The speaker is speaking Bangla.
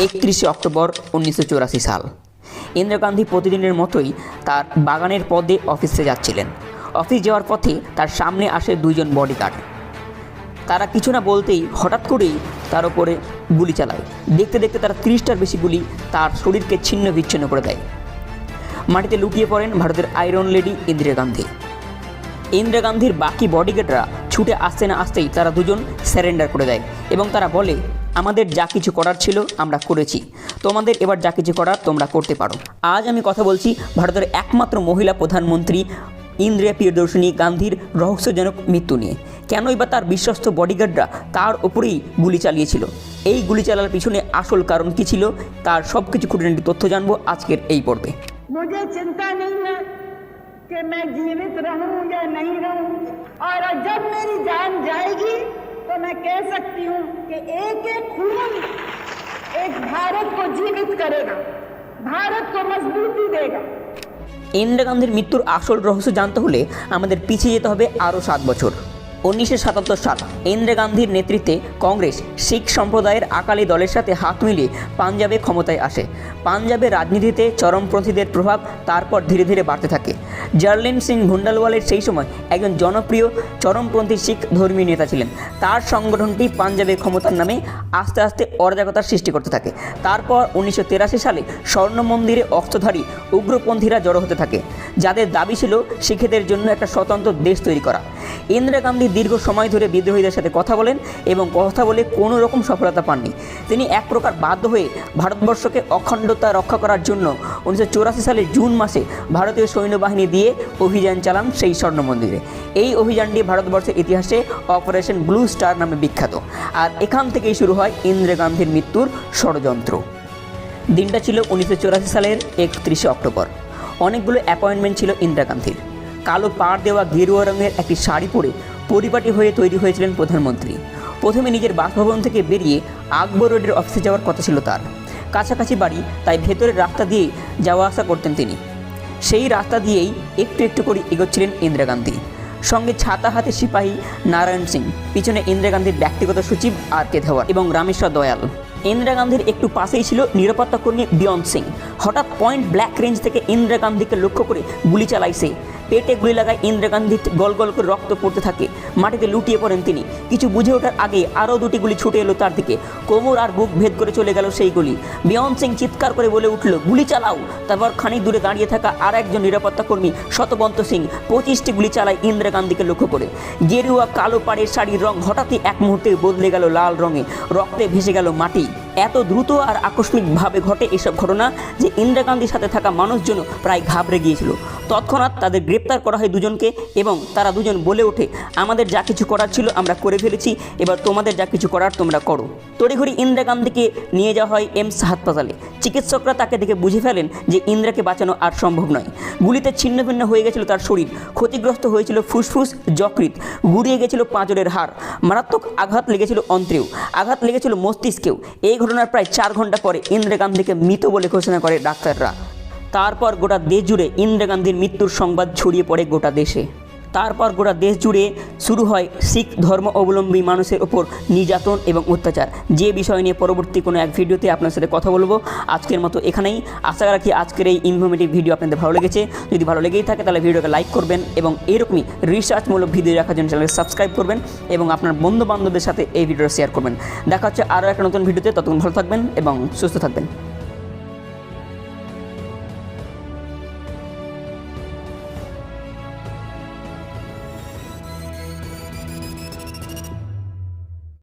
একত্রিশে অক্টোবর উনিশশো চুরাশি সাল। ইন্দিরা গান্ধী প্রতিদিনের মতোই তার বাগানের পদে অফিসে যাচ্ছিলেন। অফিস যাওয়ার পথে তার সামনে আসে দুইজন বডিগার্ড তারা কিছু না বলতেই হঠাৎ করেই তার ওপরে গুলি চালায়। দেখতে দেখতে তারা তিরিশটার বেশি গুলি তার শরীরকে ছিন্ন বিচ্ছিন্ন করে দেয়। মাটিতে লুকিয়ে পড়েন ভারতের আয়রন লেডি ইন্দিরা গান্ধী। ইন্দিরা গান্ধীর বাকি বডিগার্ডরা ছুটে আসতে না আসতেই তারা দুজন স্যারেন্ডার করে দেয় এবং তারা বলে, আমাদের যা কিছু করার ছিল আমরা করেছি। তোমাদের এবার যা কিছু করার তোমরা করতে পারো। আজ আমি কথা বলছি ভারতের একমাত্র মহিলা প্রধানমন্ত্রী ইন্দ্রিয়া প্রিয়দর্শিনী গান্ধীর রহস্যজনক মৃত্যু নিয়ে। কেনই বা তার বিশ্বস্ত বডিগার্ডরা তার ওপরেই গুলি চালিয়েছিল? এই গুলি চালার পিছনে আসল কারণ কি ছিল? তার সব কিছু খুঁটিনাটি তথ্য জানব আজকের এই পর্বে। চিন্তা নেই कि मैं जीवित रहूं या नहीं रहूं और जब मेरी जान जाएगी तो मैं कह सकती हूं कि एक एक खून एक भारत को जीवित करेगा भारत को मजबूती देगा ইন্দিরা গান্ধীর মৃত্যুর আসল রহস্য জানতে হলে আমাদের পিছিয়ে যেতে হবে আরও সাত বছর উনিশশো সাতাত্তর সাল ইন্দিরা গান্ধীর নেতৃত্বে কংগ্রেস, শিখ সম্প্রদায়ের আকালি দলের সাথে হাত মিলিয়ে পাঞ্জাবে ক্ষমতায় আসে। পাঞ্জাবের রাজনীতিতে চরমপন্থীদের প্রভাব তারপর ধীরে ধীরে বাড়তে থাকে। জার্লিন সিং ভুন্ডালওয়ালের সেই সময় একজন জনপ্রিয় চরমপন্থী শিখ ধর্মীয় নেতা ছিলেন। তার সংগঠনটি পাঞ্জাবে ক্ষমতার নামে আস্তে আস্তে অরাজকতার সৃষ্টি করতে থাকে। তারপর উনিশশো সালে স্বর্ণ মন্দিরে অস্ত্রধারী উগ্রপন্থীরা জড়ো হতে থাকে। যাদের দাবি ছিল শিখেদের জন্য একটা স্বতন্ত্র দেশ তৈরি করা। ইন্দিরা গান্ধী দীর্ঘ সময় ধরে বিদ্রোহীদের সাথে কথা বলেন এবং কথা বলে কোনো রকম সফলতা পাননি। তিনি এক প্রকার বাধ্য হয়ে ভারতবর্ষকে অখণ্ডতা রক্ষা করার জন্য উনিশশো সালের জুন মাসে ভারতীয় সৈন্যবাহিনী দিয়ে অভিযান চালান সেই স্বর্ণ মন্দিরে এই অভিযানটি ভারতবর্ষের ইতিহাসে অপারেশন ব্লু স্টার নামে বিখ্যাত। আর এখান থেকেই শুরু হয় ইন্দিরা গান্ধীর মৃত্যুর ষড়যন্ত্র। দিনটা ছিল উনিশশো সালের একত্রিশে অক্টোবর। অনেকগুলো অ্যাপয়েন্টমেন্ট ছিল ইন্দিরা গান্ধীর। কালো পাড় দেওয়া গেরুয়া রঙের একটি শাড়ি পরে পরিপাটি হয়ে তৈরি হয়েছিলেন প্রধানমন্ত্রী। প্রথমে নিজের বাসভবন থেকে বেরিয়ে আকবর রোডের অফিসে যাওয়ার কথা ছিল তার। কাছাকাছি বাড়ি, তাই ভেতরের রাস্তা দিয়েই যাওয়া আসা করতেন তিনি। সেই রাস্তা দিয়েই একটু একটু করে এগোচ্ছিলেন ইন্দিরা গান্ধী। সঙ্গে ছাতা হাতে সিপাহী নারায়ণ সিং, পিছনে ইন্দিরা গান্ধীর ব্যক্তিগত সচিব আর কে ধেওয়ার এবং রামেশ্বর দয়াল। ইন্দিরা গান্ধীর একটু পাশেই ছিল নিরাপত্তা কর্মী বিয়ন্ত সিং। হঠাৎ পয়েন্ট ব্ল্যাক রেঞ্জ থেকে ইন্দিরা গান্ধীকে লক্ষ্য করে গুলি চালায় সে। পেটে গুলি লাগায় ইন্দিরা গান্ধী গল গল করে রক্ত পড়তে থাকে। মাটিতে লুটিয়ে পড়েন তিনি। কিছু বুঝে ওঠার আগে আরও দুটি গুলি ছুটে এলো তার দিকে। কোমর আর বুক ভেদ করে চলে গেল সেই গুলি। বিয়ন সিং চিৎকার করে বলে উঠল, গুলি চালাও! তারপর খানিক দূরে দাঁড়িয়ে থাকা আর একজন নিরাপত্তা কর্মী শতবন্ত সিং পঁচিশটি গুলি চালায় ইন্দিরা গান্ধীকে লক্ষ্য করে। গেরুয়া কালো পাড়ের শাড়ির রং হঠাৎই এক মুহূর্তে বদলে গেল লাল রঙে। রক্তে ভেসে গেল মাটি। এত দ্রুত আর আকস্মিকভাবে ঘটে এসব ঘটনা যে ইন্দিরা গান্ধীর সাথে থাকা মানুষজন প্রায় ঘাবড়ে গিয়েছিল। তৎক্ষণাৎ তাদের গ্রেপ্তার করা হয় দুজনকে এবং তারা দুজন বলে ওঠে, আমাদের যা কিছু করার ছিল আমরা করে ফেলেছি, এবার তোমাদের যা কিছু করার তোমরা করো। তড়িঘড়ি ইন্দিরা গান্ধীকে নিয়ে যাওয়া হয় এমস হাসপাতালে। চিকিৎসকরা তাকে দেখে বুঝে ফেলেন যে ইন্দিরাকে বাঁচানো আর সম্ভব নয়। গুলিতে ছিন্ন ভিন্ন হয়ে গেছিল তার শরীর। ক্ষতিগ্রস্ত হয়েছিল ফুসফুস যকৃত গুড়িয়ে গেছিল পাঁজরের হাড়। মারাত্মক আঘাত লেগেছিল অন্ত্রেও। আঘাত লেগেছিল মস্তিষ্কেও। এই ঘটনার প্রায় চার ঘণ্টা পরে ইন্দিরা গান্ধীকে মৃত বলে ঘোষণা করে ডাক্তাররা। তারপর গোটা দেশ জুড়ে ইন্দিরা গান্ধীর মৃত্যুর সংবাদ ছড়িয়ে পড়ে গোটা দেশে। তারপর গোটা দেশ জুড়ে শুরু হয় শিখ ধর্ম অবলম্বী মানুষের ওপর নির্যাতন এবং অত্যাচার। যে বিষয় নিয়ে পরবর্তী কোনো এক ভিডিওতে আপনার সাথে কথা বলব, আজকের মতো এখানেই। আশা রাখি আজকের এই ইনফরমেটিভ ভিডিও আপনাদের ভালো লেগেছে। যদি ভালো লেগেই থাকে, তাহলে ভিডিওকে লাইক করবেন এবং এরকমই রিসার্চমূলক ভিডিও রাখার জন্য চ্যানেলকে সাবস্ক্রাইব করবেন এবং আপনার বন্ধু বান্ধবদের সাথে এই ভিডিওটা শেয়ার করবেন। দেখা হচ্ছে আরও একটা নতুন ভিডিওতে ততক্ষণ ভালো থাকবেন এবং সুস্থ থাকবেন।